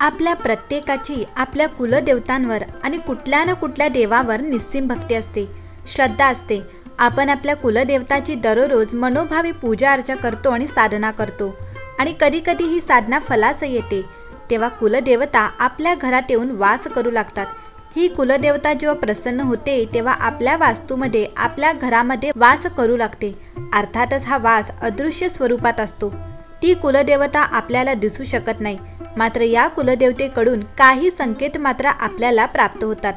आपल्या प्रत्येकाची आपल्या कुलदेवतांवर आणि कुठल्या ना कुठल्या देवावर निस्सीम भक्ती असते. श्रद्धा असते. आपण आपल्या कुलदेवताची दररोज मनोभावी पूजा अर्चा करतो आणि साधना करतो. आणि कधीकधी ही साधना फलास येते. तेव्हा कुलदेवता आपल्या घरात येऊन वास करू लागतात. ही कुलदेवता जेव्हा प्रसन्न होते तेव्हा आपल्या वास्तूमध्ये आपल्या घरामध्ये वास करू लागते. अर्थातच हा वास अदृश्य स्वरूपात असतो. ती कुलदेवता आपल्याला दिसू शकत नाही. मात्र या कुलदेवतेकडून काही संकेत मात्र आपल्याला प्राप्त होतात.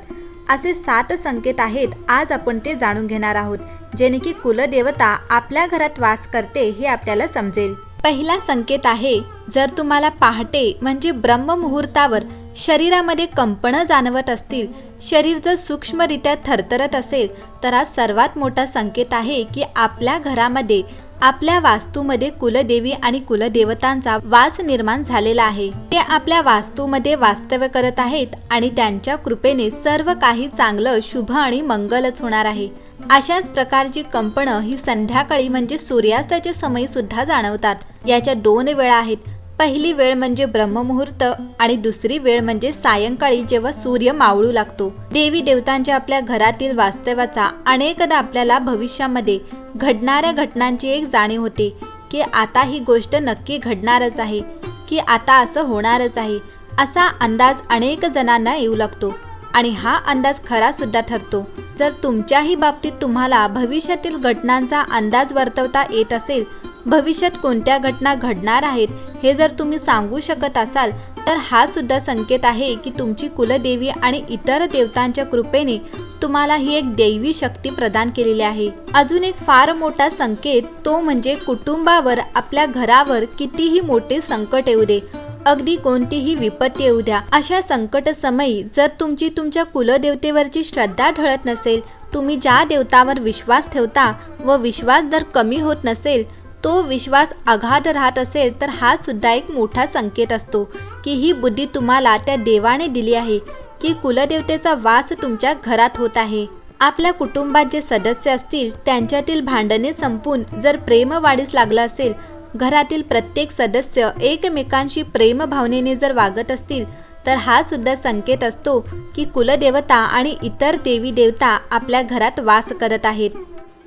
असे सात संकेत आहेत आज आपण ते जाणून घेणार आहोत जेणे की कुलदेवता आपल्या घरात वास करते हे आपल्याला समजेल. पहिला संकेत आहे जर तुम्हाला पहाटे म्हणजे ब्रह्ममुहूर्तावर शरीरामध्ये कंपनं जाणवत असतील शरीर जर सूक्ष्मरित्या थरथरत असेल तर हा सर्वात मोठा संकेत आहे की आपल्या घरामध्ये आपल्या वास्तूमध्ये कुलदेवी आणि कुलदेवतांचा वास निर्माण झालेला आहे. ते आपल्या वास्तूमध्ये वास्तव्य करत आहेत आणि त्यांच्या कृपेने सर्व काही चांगलं शुभ आणि मंगलच होणार आहे. अशाच प्रकारची कंपनं ही संध्याकाळी म्हणजे सूर्यास्ताच्या समयी सुद्धा जाणवतात. याच्या दोन वेळा आहेत. पहिली वेळ म्हणजे ब्रह्ममुहूर्त आणि दुसरी वेळ म्हणजे सायंकाळी जेव्हा सूर्य मावळू लागतो. देवी देवतांच्या आपल्या घरातील वास्तव्याचा अनेकदा आपल्याला भविष्यामध्ये घडणाऱ्या घटनांची एक जाणीव होते की आता ही गोष्ट नक्की घडणारच आहे की आता असं होणारच आहे असा अंदाज अनेक जणांना येऊ लागतो. आणि हा अंदाज खरा सुद्धा ठरतो. जर तुमच्याही बाबतीत तुम्हाला भविष्यातील घटनांचा अंदाज वर्तवता येत असेल भविष्यात कोणत्या घटना घडणार आहेत हे जर तुम्ही सांगू शकत असाल तर हा सुद्धा संकेत आहे की तुमची कुलदेवी आणि इतर देवतांच्या कृपेने तुम्हाला ही एक दैवी शक्ती प्रदान केलेली आहे. अजून एक फार मोठा संकेत तो म्हणजे कुटुंबावर आपल्या घरावर कितीही मोठे संकट येऊ दे. अगदी कोणतीही विपत्ती येऊ द्या. अशा संकट समयी जर तुमची तुमच्या कुलदेवतेवरची श्रद्धा ढळत नसेल तुम्ही ज्या देवतावर विश्वास ठेवता व विश्वास जर कमी होत नसेल तो विश्वास अगाध राहत असेल तर हा सुद्धा एक मोठा संकेत असतो की ही बुद्धी तुम्हाला त्या देवाने दिली आहे की कुलदेवतेचा वास तुमच्या घरात होत आहे. आपल्या कुटुंबात जे सदस्य असतील त्यांच्यातील भांडणे संपून जर प्रेम वाढीस लागलं असेल घरातील प्रत्येक सदस्य एकमेकांशी प्रेम भावनेने जर वागत असतील तर हा सुद्धा संकेत असतो की कुलदेवता आणि इतर देवी देवता आपल्या घरात वास करत आहेत.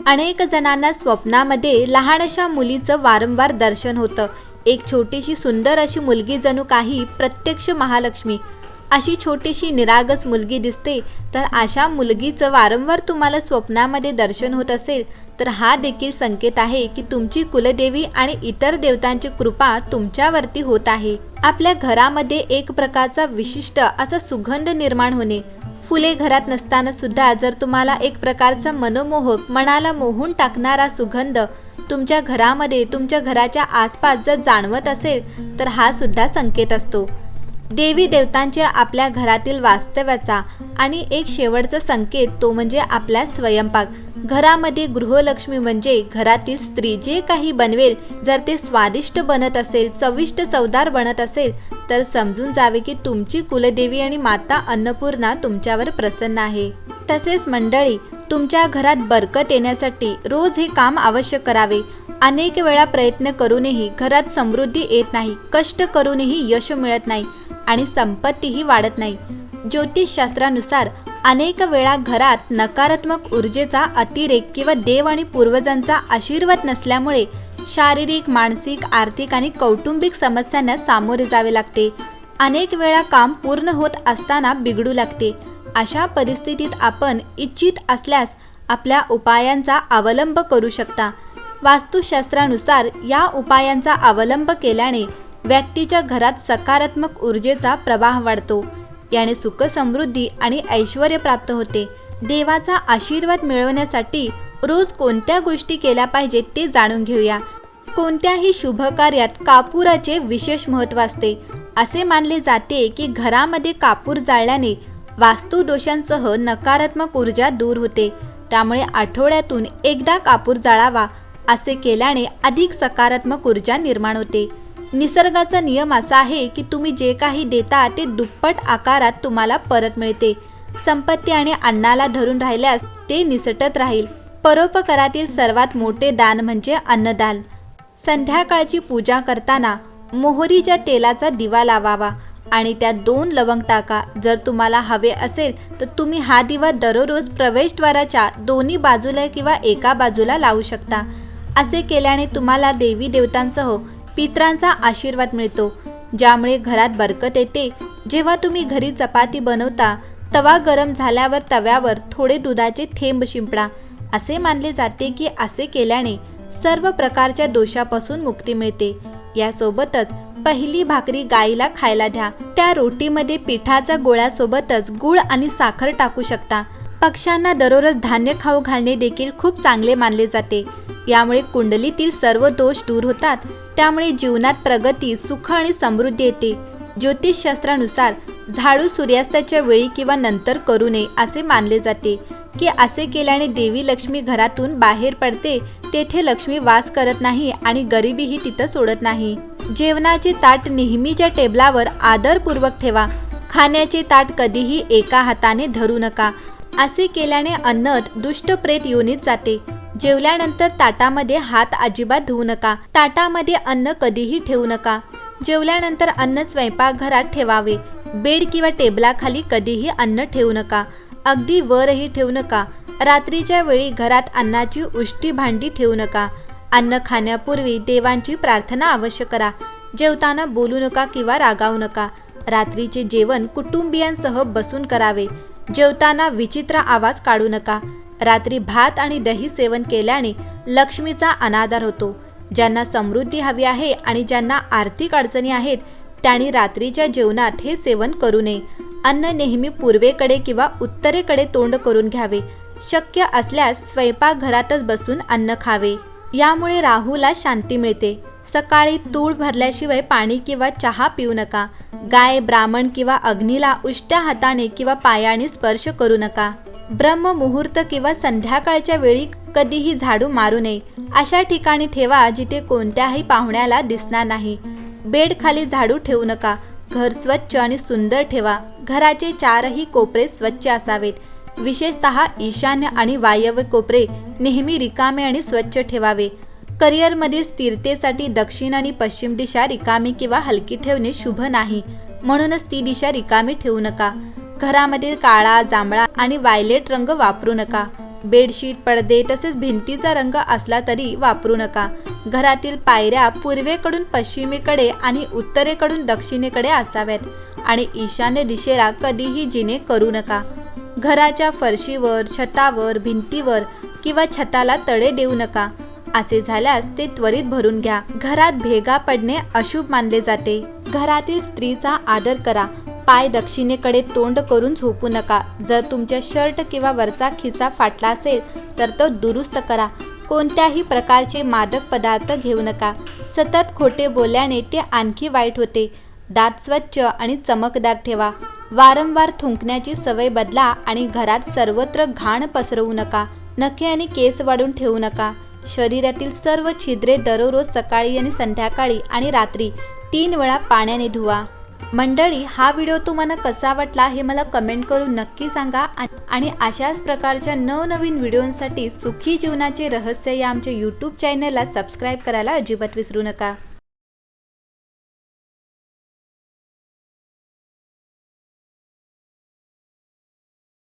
अनेक जणांना स्वप्नामध्ये लहानशा मुलीचं वारंवार दर्शन होतं. एक छोटीशी सुंदर अशी मुलगी जणू काही प्रत्यक्ष महालक्ष्मी. अशी छोटीशी निरागस मुलगी दिसते तर अशा मुलगीचं वारंवार तुम्हाला स्वप्नामध्ये दर्शन होत असेल तर हा देखील संकेत आहे की तुमची कुलदेवी आणि इतर देवतांची कृपा तुमच्यावरती होत आहे. आपल्या घरामध्ये एक प्रकारचा विशिष्ट असा सुगंध निर्माण होणे. फुले घरात नसताना सुद्धा जर तुम्हाला एक प्रकारचा मनोमोहक मनाला मोहून टाकणारा सुगंध तुमच्या घरामध्ये तुमच्या घराच्या आसपास जर जाणवत असेल तर हा सुद्धा संकेत असतो. देवी देवतांच्या आपल्या घरातील वास्तव्याचा आणि एक शेवटचा संकेत तो म्हणजे आपला स्वयंपाक. घरामध्ये गृहलक्ष्मी म्हणजे घरातील स्त्री जे काही बनवेल जर ते स्वादिष्ट बनत असेल चविष्ट चवदार बनत असेल तर समजून जावे की तुमची कुलदेवी आणि माता अन्नपूर्णा तुमच्यावर प्रसन्न आहे. तसेच मंडळी तुमच्या घरात बरकत येण्यासाठी रोज हे काम आवश्यक करावे. अनेक वेळा प्रयत्न करूनही घरात समृद्धी येत नाही कष्ट करूनही यश मिळत नाही. आणि संपत्तीही वाढत नाही. ज्योतिषशास्त्रानुसार अनेक वेळा घरात नकारात्मक ऊर्जेचा अतिरेक किंवा देव आणि पूर्वजांचा आशीर्वाद नसल्यामुळे शारीरिक मानसिक आर्थिक आणि कौटुंबिक समस्यांना सामोरे जावे लागते. अनेक वेळा काम पूर्ण होत असताना बिघडू लागते. अशा परिस्थितीत आपण इच्छित असल्यास आपल्या उपायांचा अवलंब करू शकता. वास्तुशास्त्रानुसार या उपायांचा अवलंब केल्याने व्यक्तीच्या घरात सकारात्मक ऊर्जेचा प्रवाह वाढतो. याने सुख समृद्धी आणि ऐश्वर प्राप्त होते. देवाचा आशीर्वाद मिळवण्यासाठी रोज कोणत्या गोष्टी केल्या पाहिजेत ते जाणून घेऊया. कोणत्याही शुभ कार्यात कापुराचे विशेष महत्त्व असते. असे मानले जाते की घरामध्ये कापूर जाळल्याने वास्तुदोषांसह नकारात्मक ऊर्जा दूर होते. त्यामुळे आठवड्यातून एकदा कापूर जाळावा असे केल्याने अधिक सकारात्मक ऊर्जा निर्माण होते. निसर्गाचा नियम असा आहे की तुम्ही जे काही देता ते दुप्पट आकारात तुम्हाला परत मिळते. संपत्ती आणि अन्नाला धरून राहिल्यास ते निसटत राहील. परोपकारातील सर्वात मोठे दान म्हणजे अन्नदान. संध्याकाळची पूजा करताना मोहरीच्या तेलाचा दिवा लावावा आणि त्यात दोन लवंग टाका. जर तुम्हाला हवे असेल तर तुम्ही हा दिवा दररोज प्रवेशद्वाराच्या दोन्ही बाजूला किंवा एका बाजूला लावू शकता. असे केल्याने तुम्हाला देवी देवतांसह पित्रांचा आशीर्वाद मिळतो. ज्यामुळे घरात बरकत येते. जेव्हा तुम्ही घरी चपाती बनवता तवा गरम झाल्यावर तव्यावर थोडे दुधाचे थेंब शिंपडा. असे मानले जाते की असे केल्याने सर्व प्रकारच्या दोषापासून मुक्ती मिळते. यासोबतच पहिली भाकरी गाईला खायला द्या. त्या रोटीमध्ये पिठाच्या गोळ्यासोबतच गुळ आणि साखर टाकू शकता. पक्ष्यांना दररोज धान्य खाऊ घालणे देखील खूप चांगले मानले जाते. यामुळे कुंडलीतील सर्व दोष दूर होतात. त्यामुळे जीवनात प्रगती सुख आणि समृद्धी येते. ज्योतिषशास्त्रानुसार झाडू सूर्यास्ताच्या वेळी किंवा नंतर करू नये असे मानले जाते. की असे केल्याने देवी लक्ष्मी घरातून बाहेर पडते तेथे लक्ष्मी वास करत नाही आणि गरिबीही तिथं सोडत नाही. जेवणाचे ताट नेहमीच्या टेबलावर आदरपूर्वक ठेवा. खाण्याचे ताट कधीही एका हाताने धरू नका. असे केल्याने अन्न दुष्ट प्रेत योनीत जाते. जेवल्यानंतर ताटामध्ये हात अजिबात धुवू नका. ताटामध्ये अन्न कधीही ठेवू नका. जेवल्यानंतर अन्न स्वयंपाकघरात ठेवावे. बेड किंवा टेबलाखाली कधीही अन्न ठेवू नका. अगदी वरही ठेवू नका. रात्रीच्या वेळी घरात अन्नाची उष्टी भांडी ठेवू नका. अन्न खाण्यापूर्वी देवांची प्रार्थना अवश्य करा. जेवताना बोलू नका किंवा रागावू नका. रात्रीचे जेवण कुटुंबियांसह बसून करावे. जेवताना विचित्र आवाज काढू नका. रात्री भात आणि दही सेवन केल्याने लक्ष्मीचा अनादर होतो. ज्यांना समृद्धी हवी आहे आणि ज्यांना आर्थिक अडचणी आहेत त्यांनी रात्रीच्या जेवणात हे सेवन करू नये. अन्न नेहमी पूर्वेकडे किंवा उत्तरेकडे तोंड करून घ्यावे. शक्य असल्यास स्वयंपाकघरातच बसून अन्न खावे. यामुळे राहूला शांती मिळते. सकाळी तूळ भरल्याशिवाय पाणी किंवा चहा पिऊ नका. गाय ब्राह्मण किंवा अग्नीला उष्ट्या हाताने किंवा पायाने स्पर्श करू नका. ब्रह्ममुहूर्त किंवा संध्याकाळच्या वेळी कधीही झाडू मारू नये. अशा ठिकाणी ठेवा जिथे कोणत्याही पाहुण्याला दिसणार नाही. बेड खाली झाडू ठेवू नका. घर स्वच्छ आणि सुंदर ठेवा. घराचे चारही कोपरे स्वच्छ असावेत. विशेषतः ईशान्य आणि वायव्य कोपरे नेहमी रिकामे आणि स्वच्छ ठेवावे. करिअरमधील स्थिरतेसाठी दक्षिण आणि पश्चिम दिशा रिकामी किंवा हलकी ठेवणे शुभ नाही. म्हणूनच ती दिशा रिकामी ठेवू नका. घरामध्ये काळा जांभळा आणि वायलेट रंग वापरू नका. बेडशीट पडदे तसेच भिंतीचा रंग असला तरी वापरू नका. घरातील पायऱ्या पूर्वेकडून पश्चिमेकडे आणि उत्तरेकडून दक्षिणेकडे असाव्यात आणि ईशान्य दिशेला कधीही जिने करू नका. घराच्या फरशीवर छतावर भिंतीवर किंवा छताला तडे देऊ नका. असे झाल्यास ते त्वरित भरून घ्या. घरात भेगा पडणे अशुभ मानले जाते. घरातील स्त्रीचा आदर करा. पाय दक्षिणेकडे तोंड करून झोपू नका. जर तुमच्या शर्ट किंवा वरचा खिसा फाटला असेल तर तो दुरुस्त करा. कोणत्याही प्रकारचे मादक पदार्थ घेऊ नका. सतत खोटे बोलल्याने ते आणखी वाईट होते. दात स्वच्छ आणि चमकदार ठेवा. वारंवार थुंकण्याची सवय बदला आणि घरात सर्वत्र घाण पसरवू नका. नखे आणि केस वाढून ठेवू नका. शरीरातील सर्व छिद्रे दररोज सकाळी आणि संध्याकाळी आणि रात्री तीन वेळा पाण्याने धुवा. मंडळी हा व्हिडिओ तुम्हाला कसा वाटला हे मला कमेंट करून नक्की सांगा आणि अशाच प्रकारच्या नवनवीन व्हिडिओंसाठी सुखी जीवनाचे रहस्य या आमच्या यूट्यूब चॅनलला सबस्क्राईब करायला अजिबात विसरू नका.